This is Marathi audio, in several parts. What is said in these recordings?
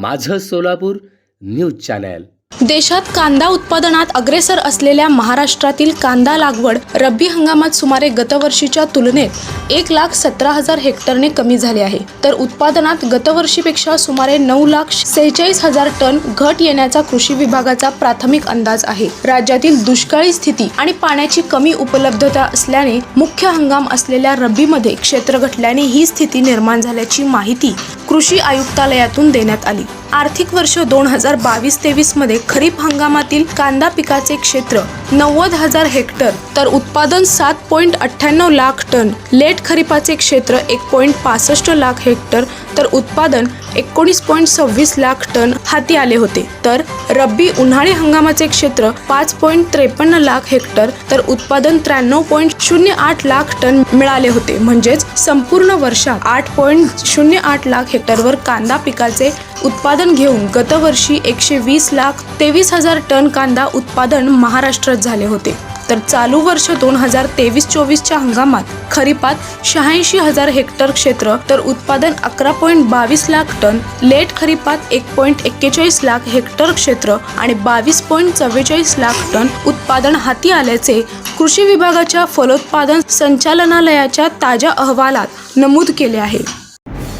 माझं सोलापूर न्यूज चॅनल. देशात कांदा उत्पादनात अग्रेसर असलेल्या महाराष्ट्रातील कांदा लागवड रब्बी हंगामात सुमारे गतवर्षीच्या तुलनेत एक लाख सतरा हजार हेक्टरने कमी झाले आहे. तर उत्पादनात गतवर्षीपेक्षा सुमारे नऊ लाख सेहेचाळीस हजार टन घट येण्याचा कृषी विभागाचा प्राथमिक अंदाज आहे. राज्यातील दुष्काळी स्थिती आणि पाण्याची कमी उपलब्धता असल्याने मुख्य हंगाम असलेल्या रब्बीमध्ये क्षेत्र घटल्याने ही स्थिती निर्माण झाल्याची माहिती कृषी आयुक्तालयातून देण्यात आली. आर्थिक वर्ष दोन हजार बावीस तेवीसमध्ये खरीप हंगामातील कांदा पिकाचे क्षेत्र नव्वद हजार हेक्टर तर उत्पादन सात पॉईंट अठ्ठ्याण्णव लाख टन लेट खरीपाचे क्षेत्र एक पॉईंट पासष्ट लाख हेक्टर तर उत्पादन एकोणीस पॉईंट सव्वीस लाख टन हाती आले होते. तर रब्बी उन्हाळी हंगामाचे क्षेत्र पाच पॉईंट त्रेपन्न लाख हेक्टर तर उत्पादन त्र्याण्णव पॉईंट शून्य आठ लाख टन मिळाले होते. म्हणजेच संपूर्ण वर्षात आठ पॉईंट शून्य आठ लाख हेक्टरवर कांदा पिकाचे उत्पादन घेऊन गतवर्षी एकशे वीस लाख तेवीस हजार टन कांदा उत्पादन महाराष्ट्रात झाले होते. तर चालू वर्ष दोन हजार तेवीस चोवीसच्या हंगामात खरीपात शहाऐंशी हजार हेक्टर क्षेत्र तर उत्पादन अकरा पॉईंट बावीस लाख टन लेट खरीपात एक पॉईंट एक्केचाळीस लाख हेक्टर क्षेत्र आणि बावीस पॉईंट चव्वेचाळीस लाख टन उत्पादन हाती आल्याचे कृषी विभागाच्या फलोत्पादन संचालनालयाच्या ताज्या अहवालात नमूद केले आहे.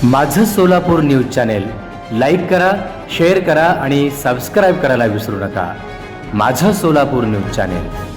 माझं सोलापूर न्यूज चॅनेल लाईक करा शेअर करा आणि सबस्क्राईब करायला विसरू नका. माझं सोलापूर न्यूज चॅनेल.